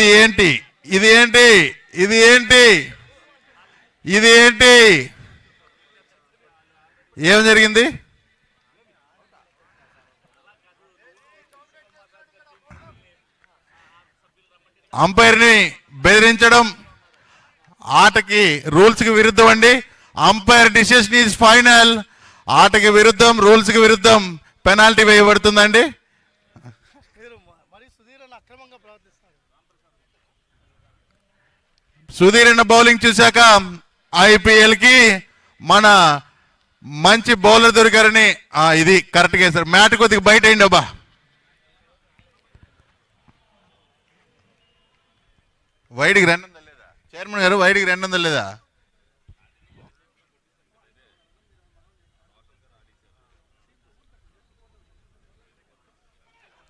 ఇది ఏంటి? ఇది ఏంటి? ఇది ఏంటి? ఇది ఏంటి? ఏం జరిగింది? అంపైర్ని బెదిరించడం ఆటకి రూల్స్కి విరుద్ధం అండి. Umpire decision is final. ఆటకి విరుద్ధం రూల్స్కి విరుద్ధం పెనాల్టీ వేయబడుతుందండి మీరు మరి సుధీర్ అన్న అక్రమంగా ప్రవర్తిస్తున్నారు సుధీర్ బౌలింగ్ చూశాక ఐపీఎల్కి మన మంచి బౌలర్ దొరికారని ఆ, ఇది కరెక్ట్గా మ్యాట్ కొద్దిగా బయట అయింది అబ్బా. వైడ్కి రెండు వందలు లేదా? చైర్మన్ గారు వైడ్కి రెండు వందలు లేదా?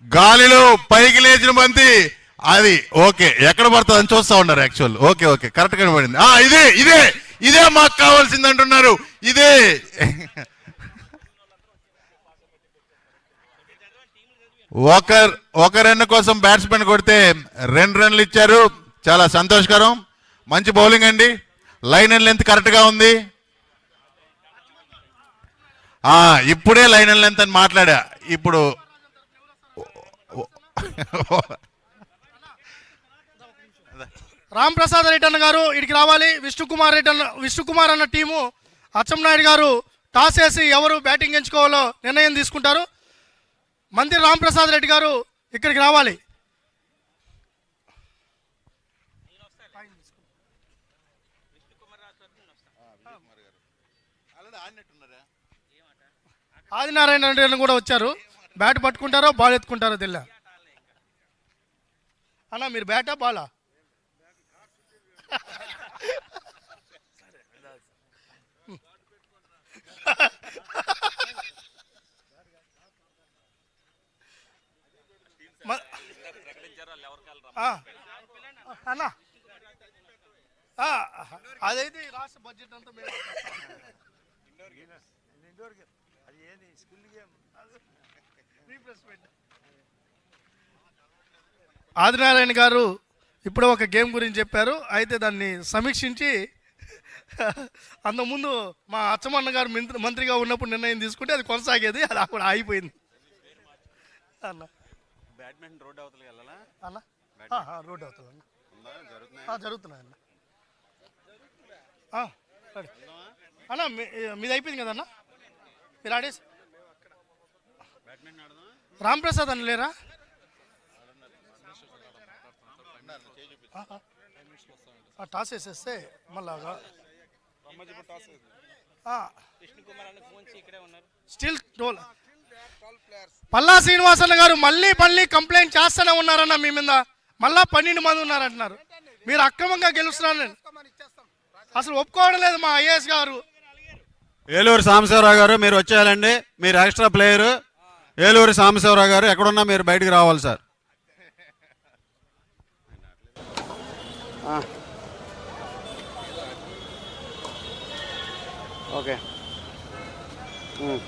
గాలిలో పైకి లేచిన బంతి. అది ఓకే. ఎక్కడ పడుతుందని చూస్తా ఉన్నారు యాక్చువల్ ఓకే ఓకే. కరెక్ట్ కనబడింది. పడింది ఆ ఇదే ఇదే ఇదే మాకు కావాల్సింది అంటున్నారు. ఇదే. ఒకర్ ఒక రన్ కోసం బ్యాట్స్మెన్ కొడితే రెండు రన్లు ఇచ్చారు. చాలా సంతోషకరం. మంచి బౌలింగ్ అండి. లైన్ అండ్ లెంత్ కరెక్ట్గా ఉంది. ఇప్పుడే లైన్ అండ్ లెంత్ అని మాట్లాడా. ఇప్పుడు రామ్ ప్రసాద్ రెడ్డి అన్న గారు ఇక్కడికి రావాలి. విష్ణుకుమార్ రెడ్డి అన్న విష్ణుకుమార్ అన్న టీము అచ్చెన్నాయుడు గారు టాస్ వేసి ఎవరు బ్యాటింగ్ ఎంచుకోవాలో నిర్ణయం తీసుకుంటారు. మంత్రి రామ్ ప్రసాద్ రెడ్డి గారు ఇక్కడికి రావాలి. ఆదినారాయణ రెడ్డి అన్న కూడా వచ్చారు. బ్యాట్ పట్టుకుంటారో బాల్ ఎత్తుకుంటారో తెల్ల అన్న మీరు బ్యాటా బాలా? అన్న ఆ, అదైతే ఈ రాష్ట్ర బడ్జెట్ అంతా మేము రీప్లేస్మెంట్. ఆదినారాయణ గారు ఇప్పుడు ఒక గేమ్ గురించి చెప్పారు. అయితే దాన్ని సమీక్షించి అంతకుముందు మా అచ్చమన్న గారు మంత్రి మంత్రిగా ఉన్నప్పుడు నిర్ణయం తీసుకుంటే అది కొనసాగేది. అది అప్పుడు ఆగిపోయింది. అన్న. బ్యాడ్మింటన్ రోడ్ అవతలకి వెళ్ళాలా? అన్న? రోడ్ అవుతుంది అన్న. జరుగుతున్నాయి? అన్న. అన్న మీది అయిపోయింది కదన్న మీరు ఆడేసి బ్యాడ్మింటన్ ఆడదాం రాంప్రసాద్ అని లేరా? ఆ, టాస్ వేసేస్తే మళ్ళాగా స్టిల్ టోల్ పల్లా శ్రీనివాసన్ గారు మళ్ళీ మళ్ళీ కంప్లైంట్ చేస్తూనే ఉన్నారన్న మీ మీద. మళ్ళా పన్నెండు మంది ఉన్నారంటున్నారు. మీరు అక్రమంగా గెలుస్తున్నారని. అసలు ఒప్పుకోవడం లేదు మా ఐఏఎస్ గారు. ఏలూరు సాంబశివరావు గారు మీరు వచ్చేయాలండి. మీరు ఎక్స్ట్రా ప్లేయరు ఏలూరు సాంబశివరావు గారు ఎక్కడున్నా మీరు బయటికి రావాలి సార్. Ah. Okay mm.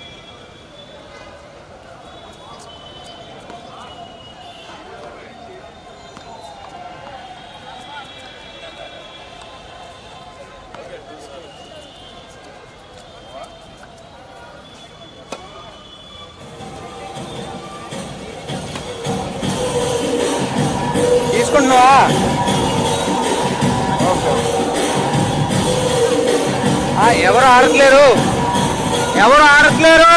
తీసుకుంటున్నావా? ఎవరు ఆడట్లేరు? ఎవరు ఆడట్లేరు?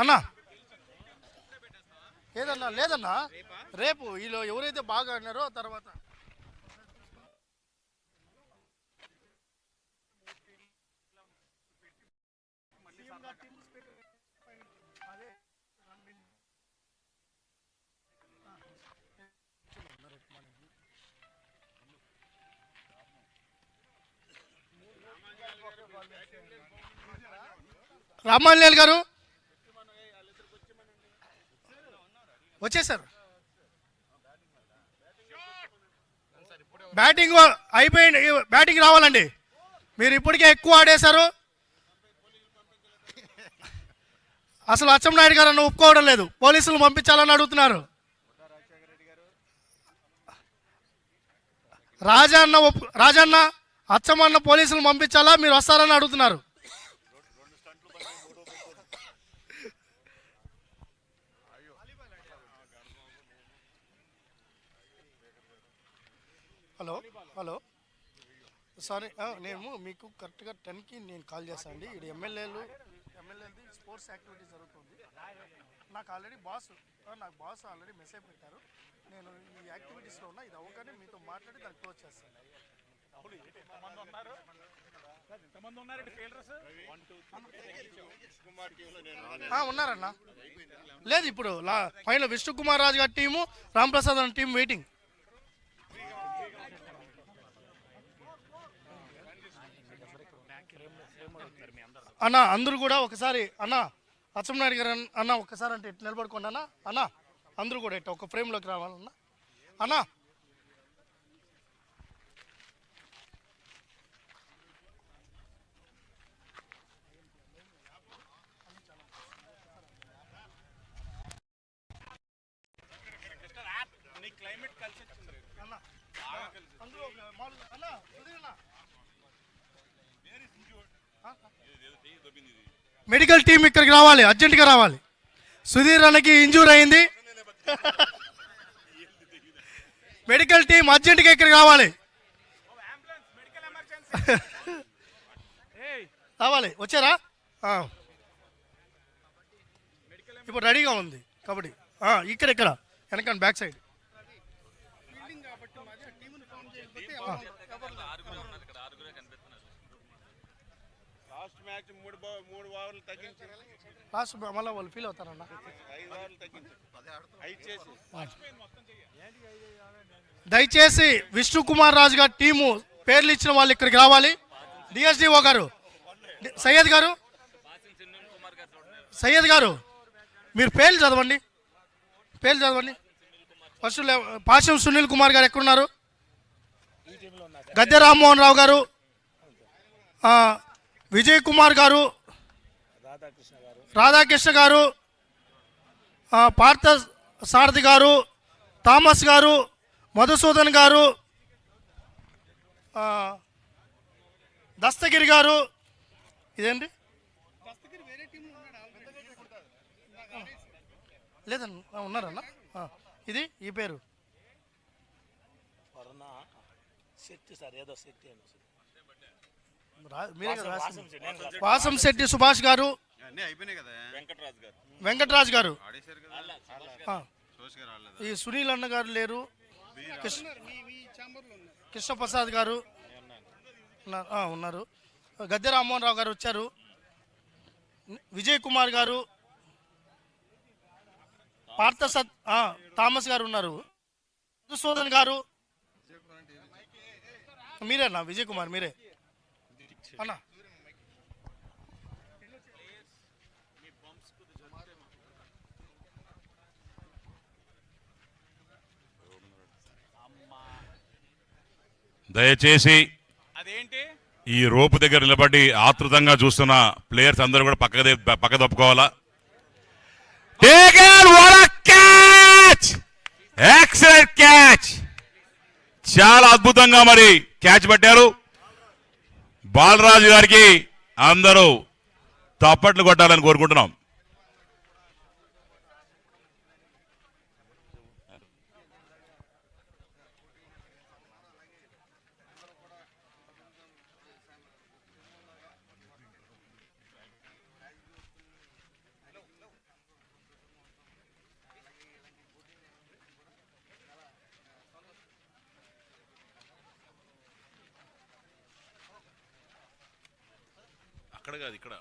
అన్నా. లేదన్నా లేదన్నా. రేపు వీళ్ళు ఎవరైతే బాగా ఆడినారో తర్వాత. రామాన్యాల్ గారు వచ్చేసారు. బ్యాటింగ్ అయిపోయింది. బ్యాటింగ్ రావాలండి. మీరు ఇప్పటికే ఎక్కువ ఆడేశారు. అసలు అచ్చెంనాయుడు గారు అన్న ఒప్పుకోవడం లేదు. పోలీసులు పంపించాలని అడుగుతున్నారు. రాజన్న ఒప్పు రాజన్న అచ్చమన్న పోలీసులు పంపించాలా? మీరు వస్తారని అడుగుతున్నారు. Hello hello. సారీ నేను మీకు కరెక్ట్గా టెన్కి నేను కాల్ చేస్తాను అండి. ఇది ఎమ్మెల్యేలు ఎమ్మెల్యేది స్పోర్ట్స్ యాక్టివిటీ జరుగుతుంది. నాకు ఆల్రెడీ బాస్ నాకు బాస్ ఆల్రెడీ మెసేజ్ పెట్టారు. నేను ఈ యాక్టివిటీస్లో ఉన్నా ఇది అవ్వగానే మీతో మాట్లాడి దాన్ని క్లోజ్ చేస్తాను. ఉన్నారన్నా. లేదు ఇప్పుడు లా ఫైనల్ విష్ణు కుమార్ రాజు గారి టీము రాంప్రసాద్ అన్న టీం వెయిటింగ్ అన్న అందరూ కూడా ఒకసారి అన్న అచ్చెన్నాయుడు గారు అన్న- ఒకసారి అంటే ఇటు నిలబడుకోండి అన్న? అన్న అందరూ కూడా ఇట్లా ఒక ఫ్రేమ్లోకి రావాలన్న? అన్న! అన్న సుధీర్ అన్న. మెడికల్ టీం ఇక్కడికి రావాలి అర్జెంటుగా రావాలి. సుధీర్ అన్నకి ఇంజూర్ అయింది. మెడికల్ టీం అర్జెంటుగా ఇక్కడికి రావాలి. రావాలి వచ్చారా. ఇప్పుడు రెడీగా ఉంది కబడ్డీ. ఇక్కడ ఇక్కడ వెనక బ్యాక్ సైడ్. లాస్ట్ మ్యాచ్ మూడు మూడు ఓవర్లు లాస్ట్ మళ్ళీ వాళ్ళు ఫీల్ అవుతారన్న. ఐదు ఓవర్లు దయచేసి విష్ణు కుమార్ రాజు గారి టీము పేర్లు ఇచ్చిన వాళ్ళు ఇక్కడికి రావాలి. డిఎస్డిఓ గారు సయ్యద్ గారు సయ్యద్ గారు మీరు పేర్లు చదవండి. పేర్లు చదవండి. ఫస్ట్ పాశం సునీల్ కుమార్ గారు ఎక్కడున్నారు? గద్దె రామ్మోహన్ రావు గారు విజయ్ కుమార్ గారు రాధాకృష్ణ గారు పార్థ సారథి గారు థామస్ గారు మధుసూదన్ గారు దస్తగిరి గారు ఇదేంటి? లేదన్న ఉన్నారన్న? ఇది ఈ పేరు. శక్తి సార్ ఏదో శక్తి అని. మీరే కదా రాసింది. వాసం శెట్టి, సుభాష్ గారు. అన్నీ అయిపోయినాయి కదా. వెంకటరాజు గారు. ఆడేశారు కదా. ఆ, సోష్ గారు ఆడలేదు? ఈ సునీల్ అన్న గారు లేరు. కృష్ణ కృష్ణప్రసాద్ గారు. ఆ, ఉన్నారు. గద్దె రామ్మోహన్ రావు గారు వచ్చారు. విజయ్ కుమార్ గారు. పార్థ సత్ ఆ, థామస్ గారు ఉన్నారు. మధుసూదన్ గారు. మీరేనా? విజయ్ కుమార్ మీరే. అన్నా దయచేసి అదేంటి? ఈ రోపు దగ్గర నిలబడి ఆతృతంగా చూస్తున్న ప్లేయర్స్ అందరూ కూడా పక్క పక్క తప్పుకోవాలా? క్యాచ్ ఎక్సలెంట్ క్యాచ్ చాలా అద్భుతంగా మరి క్యాచ్ పట్టారు. బాలరాజు గారికి అందరూ తప్పట్లు కొట్టాలని కోరుకుంటున్నాం. అక్కడ కాదు ఇక్కడ.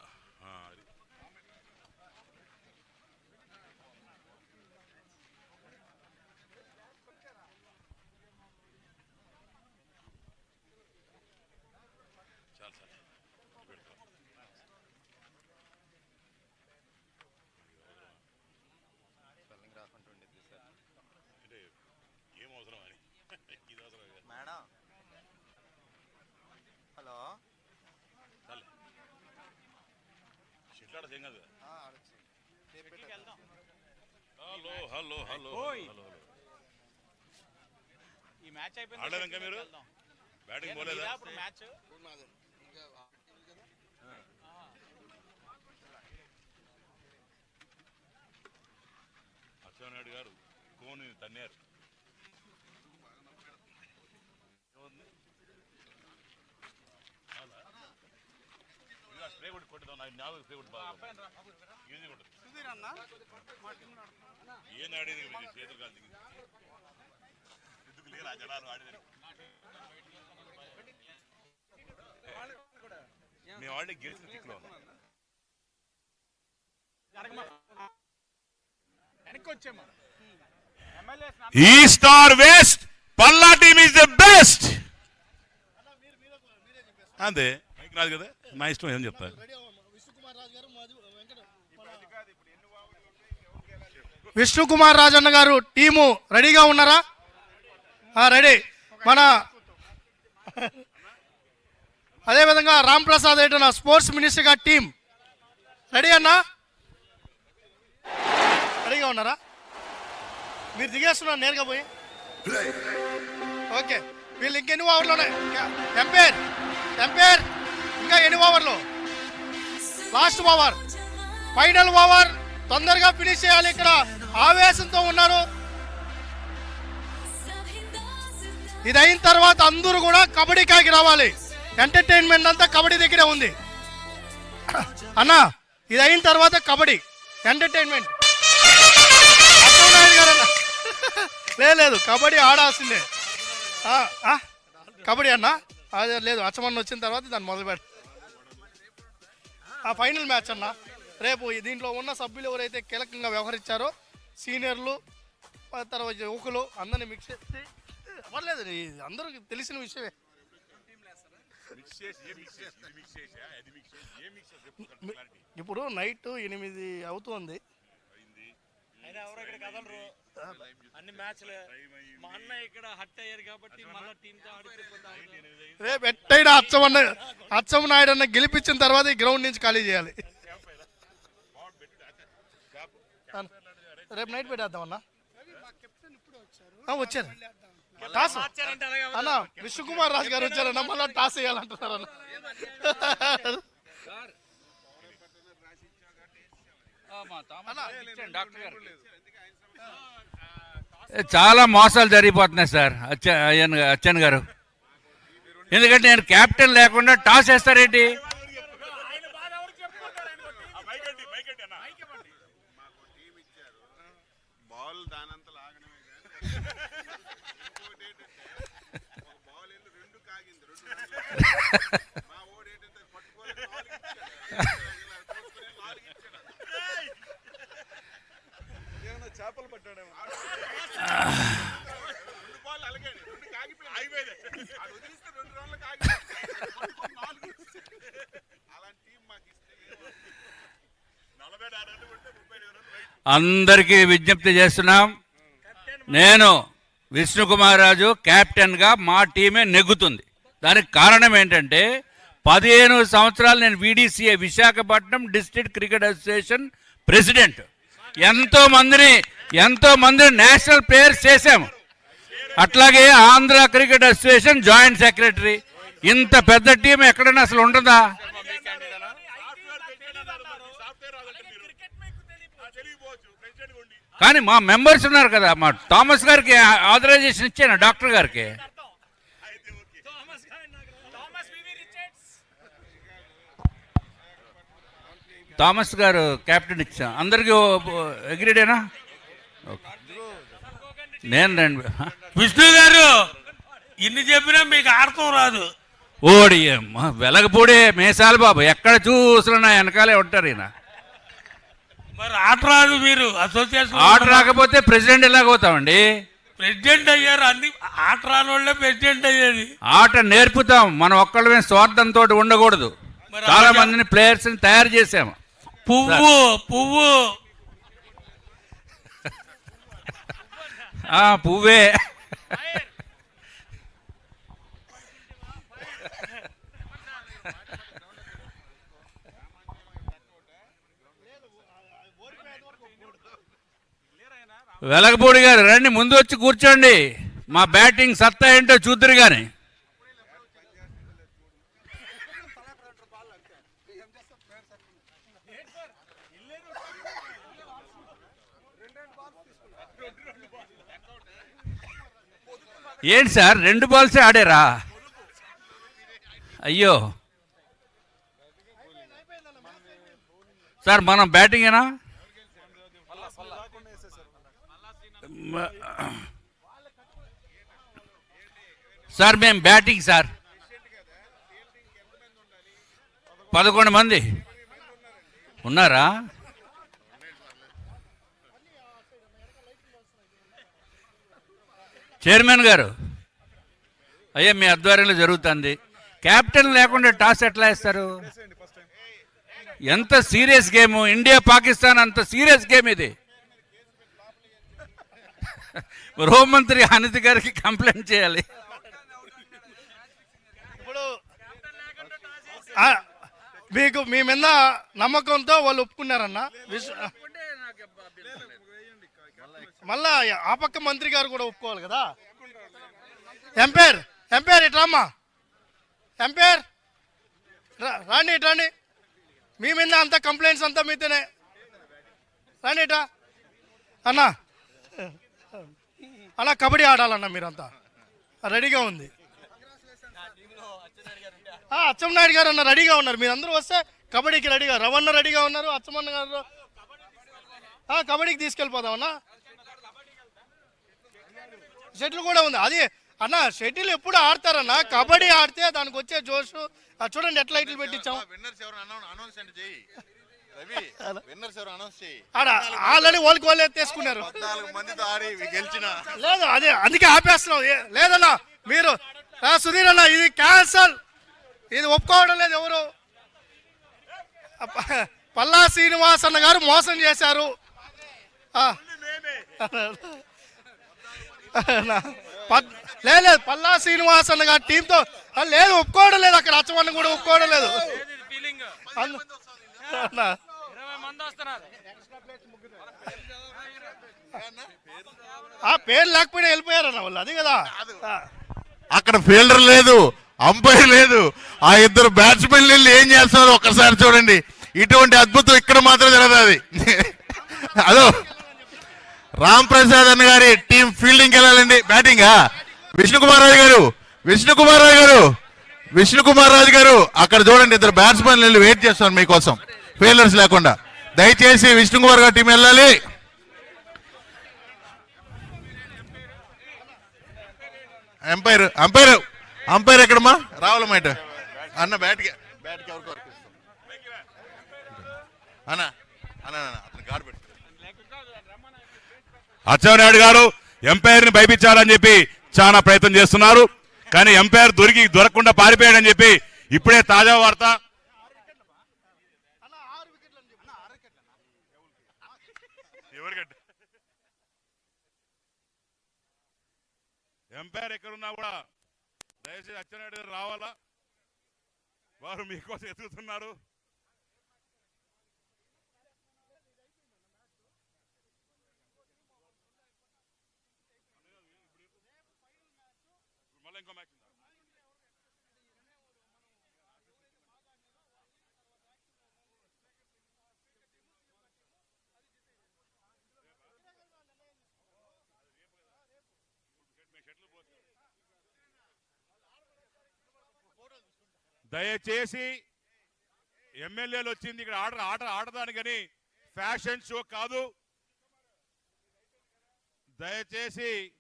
హలో హలో హలో హలో ఈ మ్యాచ్ అయిపోయింది ఆడలేదా ఇంకా మీరు? బ్యాటింగ్ పోలేదా? ఇప్పుడు మ్యాచ్? అచ్చెన్నాయుడు గారు కోని తన్నారు. కొట్టి కొట్టుదాం నాకు స్ప్రే కొట్టి. బాగా ఈజీ కొట్టు. ఏం ఆడేది వీడికి చేతులు కాదు ఎందుకు లేరా? జనాలు ఆడేది మేము ఆడే గెలిచిన MLA east or west Palla team is the best. అంతే. రాదు కదా? నా ఇష్టం ఏం చెప్తా? విష్ణు కుమార్ రాజన్న గారు టీము రెడీగా ఉన్నారా? ఆ, రెడీ. మన అదేవిధంగా రామ్ ప్రసాద్ ఏటన స్పోర్ట్స్ మినిస్టర్ గారి టీం. రెడీ అన్నా? రెడీగా ఉన్నారా? మీరు దిగేస్తున్నారు నేరుగా పోయి. ఓకే. వీళ్ళు ఇంకెన్ని ఓవర్లు ఉన్నాయి? Umpire umpire. ఇంకా ఎన్ని ఓవర్లు? Last over. Final over. తొందరగా ఫినిష్ చేయాలి ఇక్కడ. ఆవేశంతో ఉన్నారు. ఇది అయిన తర్వాత అందరూ కూడా కబడ్డీ కాకి రావాలి. ఎంటర్టైన్మెంట్ అంతా కబడ్డీ దగ్గరే ఉంది. అన్న ఇది అయిన తర్వాత కబడ్డీ. ఎంటర్టైన్మెంట్ లేదు కబడ్డీ ఆడాల్సిందే. కబడ్డీ అన్న. అదే లేదు అచ్చమన్న వచ్చిన తర్వాత దాన్ని మొదలు ఆ ఫైనల్ మ్యాచ్ అన్న. రేపు దీంట్లో ఉన్న సభ్యులు ఎవరైతే కీలకంగా వ్యవహరించారో సీనియర్లు తర్వాత యువకులు అందరినీ మిక్స్ చేసి పర్లేదు అందరికీ తెలిసిన విషయమే. ఇప్పుడు నైట్ ఎనిమిది అవుతుంది. అన్ని మ్యాచ్లే మా అన్న ఇక్కడ హట్ అయ్యారు కాబట్టి మళ్ళీ. రేపు అచ్చమన్న అచ్చం నాయుడు అన్న గెలిపించిన తర్వాత ఈ గ్రౌండ్ నుంచి ఖాళీ చేయాలి. అన్న, రేపు నైట్ పెట్టేద్దామన్నా ఆ, వచ్చారు. టాస్. అన్న విష్ణుకుమార్ రాజు గారు వచ్చారన్న మళ్ళీ టాస్ వేయాలంటున్నారు అన్న. డాక్టర్ గారు చాలా మోసాలు జరిగిపోతున్నాయి సార్ అచ్చ అయ్యన్ అచ్చన్ గారు. ఎందుకంటే నేను క్యాప్టెన్ లేకుండా టాస్ వేస్తారేంటి బాల్ దానంతా లాగడమే బాల్ వెళ్ళి రెండు కాగింది రెండు మా ఓడి ఏంటంటే పట్టుకోలేదు ఏమన్నా చేపలు పట్టాడేమో రెండు బాల్ అలగాడు రెండు కాగిపోయింది అయిపోయింది అది వదిలిస్తే రెండు రోజులు కాగిపోయింది నాలుగు అలాంటి టీం మాకు ఇస్తే నలభై నాలుగు రన్లు కొడితే ముప్పై ఐదు రన్లు రైట్ అందరికీ విజ్ఞప్తి చేస్తున్నాం. నేను విష్ణుకుమార్ రాజు కెప్టెన్గా మా టీమే నెగ్గుతుంది. దానికి కారణం ఏంటంటే పదిహేను సంవత్సరాలు నేను VDCA Visakhapatnam district cricket association president. ఎంతో మందిని ఎంతో మందిని నేషనల్ ప్లేయర్స్ చేశాము. అట్లాగే Andhra cricket association joint secretary. ఇంత పెద్ద టీం ఎక్కడైనా అసలు ఉండదా? కానీ మా మెంబర్స్ ఉన్నారు కదా మా థామస్ గారికి ఆథరైజేషన్ ఇచ్చాను డాక్టర్ గారికి. థామస్ గారు కెప్టెన్ ఇచ్చాం అందరికీ అగ్రీడేనా? నేను రండి విష్ణు గారు ఇన్ని చెప్పినా మీకు ఆడటం రాదు. ఓడి వెలగపూడే మేసాలు బాబు ఎక్కడ చూసినా వెనకాలే ఉంటారు ఈయన. మరి ఆట రాదు మీరు అసోసియేషన్ ఆట రాకపోతే ప్రెసిడెంట్ ఎలాగవుతామండి ప్రెసిడెంట్ అయ్యారు అన్ని ఆట రాని వాళ్ళే ప్రెసిడెంట్ అయ్యేది. ఆట నేర్పుతాం మనం ఒక్కళ్ళమే స్వార్థంతో ఉండకూడదు. చాలా మందిని ప్లేయర్స్ తయారు చేసాము పువ్వు పువ్వు. పువ్వే. వెలగపూడి గారు రండి ముందు వచ్చి కూర్చోండి. మా బ్యాటింగ్ సత్తా ఏంటో చూద్దరు కానీ ఏంటి సార్ రెండు బాల్సే ఆడారా? అయ్యో. సార్ మనం బ్యాటింగేనా? సార్ మేము బ్యాటింగ్ సార్. పదకొండు మంది. ఉన్నారా? చైర్మన్ గారు అయ్యా మీ ఆధ్వర్యంలో జరుగుతుంది. క్యాప్టెన్ లేకుండా టాస్ ఎట్లా వేస్తారు? ఎంత సీరియస్ గేమ్. ఇండియా పాకిస్తాన్ అంత సీరియస్ గేమ్ ఇది. హోంమంత్రి అనిత్ గారికి కంప్లైంట్ చేయాలి. ఇప్పుడు మీకు మీ మీద నమ్మకంతో వాళ్ళు ఒప్పుకున్నారన్న. మళ్ళా ఆ పక్క మంత్రి గారు కూడా ఒప్పుకోవాలి కదా? ఎంపైర్ ఎంపైర్ ఇట్రామ్మా ఎంపైర్ రాండి ఇటు రండి. మీ మీద అంత కంప్లైంట్స్ అంతా మీతోనే. రాండి ఇటా అన్నా. అలా కబడ్డీ ఆడాలన్నా మీరంతా. రెడీగా ఉంది. ఆ, అచ్చెన్నాయుడు గారు అన్న రెడీగా ఉన్నారు. మీరందరూ వస్తే కబడ్డీకి రెడీగా రవణ రెడీగా ఉన్నారు అచ్చమన్న గారు. కబడ్డీకి తీసుకెళ్ళిపోదామన్నా. షటిల్ కూడా ఉంది. అది అన్న షటిల్ ఎప్పుడు ఆడతారన్న? కబడ్డీ ఆడితే దానికి వచ్చే జోషు. చూడండి ఎట్లా ఇట్లు పెట్టించాం. రవి విన్నర్స్ ఎవరు అనౌన్స్ చెయ్యి ఆడ ఆల్రెడీ వాళ్ళకి వాళ్ళే తీసుకున్నారు పద్నాలుగు మందితో ఆడి గెలిచిన. లేదు అదే అందుకే ఆపేస్తున్నాం ఏ- లేదన్నా మీరు ఆ, సుధీర్ అన్న ఇది క్యాన్సల్ ఇది ఒప్పుకోవడం లేదు ఎవరు. పల్లా శ్రీనివాస్ అన్న గారు మోసం చేశారు. ఆ. నా- పద్- లేదు లేదు పల్లా శ్రీనివాస్ అన్న గారి టీంతో లేదు ఒప్పుకోవడం లేదు అక్కడ అచ్చమన్న కూడా ఒప్పుకోవడం లేదు. ఫీలింగ్ అన్న- అన్న. ఇరవై మంది వస్తున్నారు ఆ పేరు లేకపోయినా వెళ్ళిపోయారన్న వాళ్ళు అది కదా. అక్కడ ఫీల్డర్ లేదు అంపైర్ లేదు. ఆ ఇద్దరు బ్యాట్స్మెన్ వెళ్ళి ఏం చేస్తున్నారో ఒక్కసారి చూడండి. ఇటువంటి అద్భుతం ఇక్కడ మాత్రం జరగదు అది. అదో రామ్ ప్రసాద్ అన్న గారి టీం ఫీల్డింగ్ వెళ్ళాలండి. బ్యాటింగా విష్ణుకుమార్ రాజు గారు విష్ణుకుమార్ రాజు గారు విష్ణుకుమార్ రాజు గారు. అక్కడ చూడండి ఇద్దరు బ్యాట్స్మెన్ వెళ్ళి వెయిట్ చేస్తాను మీకోసం. ఫీల్డర్స్ లేకుండా. దయచేసి విష్ణుకుమార్ గారు టీం వెళ్ళాలి. అంపైర్ అంపైర్ అంపైర్ ఎక్కడమ్మా? రావాలమ్మ అన్న బ్యాట్కి. బ్యాట్కి ఎవరికి వరకు అన్న అన్న అతను గాడు పెట్టు అచ్చెన్నాయుడు గారు ఎంపైర్ని భయపించాలని చెప్పి చాలా ప్రయత్నం చేస్తున్నారు. కానీ ఎంపైర్ దొరికి దొరకకుండా పారిపోయాడని చెప్పి ఇప్పుడే తాజా వార్త. ఎవరికంటే? ఎంపైర్ ఎక్కడున్నా కూడా దయచేసి అచ్చెన్నాయుడు రావాలా? వారు మీకోసం ఎదుగుతున్నారు. దయచేసి ఎమ్మెల్యేలు వచ్చింది ఇక్కడ ఆట ఆట ఆడదానికని ఫ్యాషన్ షో కాదు. దయచేసి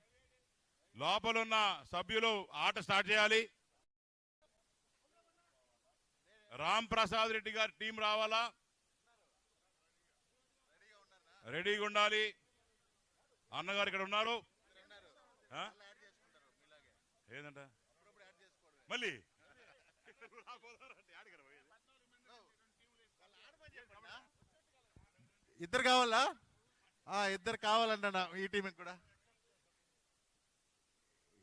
లోపలున్న సభ్యులు ఆట స్టార్ట్ చేయాలి. రామ్ ప్రసాద్ రెడ్డి గారి టీం రావాలా? రెడీగా ఉండాలి. అన్నగారు ఇక్కడ ఉన్నారు. ఆ? ఏందంట? మళ్ళీ ఇద్దరు కావాలా? ఆ, ఇద్దరు కావాలంట నా- ఈ టీంకి కూడా?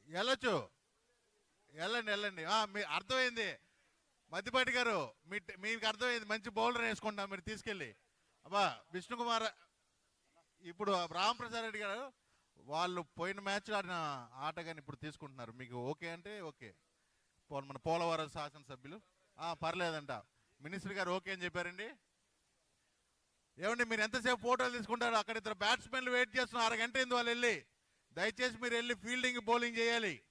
వెళ్ళొచ్చు. వెళ్ళండి వెళ్ళండి. ఆ, మీ అర్థమైంది. మధ్యపాటి గారు మీ మీకు అర్థమైంది. మంచి బౌలర్ వేసుకుంటా మీరు తీసుకెళ్ళి. అబ్బా విష్ణుకుమార్ ఇప్పుడు రామప్రసాద్ రెడ్డి గారు వాళ్ళు పోయిన మ్యాచ్ ఆడిన ఆట కానీ ఇప్పుడు తీసుకుంటున్నారు. మీకు ఓకే అంటే ఓకే. మన పోలవరం శాసనసభ్యులు. ఆ, పర్లేదంట. మినిస్టర్ గారు ఓకే అని చెప్పారండి. ఏమండి మీరు ఎంతసేపు ఫోటోలు తీసుకుంటారు? అక్కడ ఇద్దరు బ్యాట్స్మెన్లు వెయిట్ చేస్తున్నారు. అరగంట అయింది వాళ్ళు వెళ్ళి. దయచేసి మీరు వెళ్ళి ఫీల్డింగ్ బౌలింగ్ చేయాలి.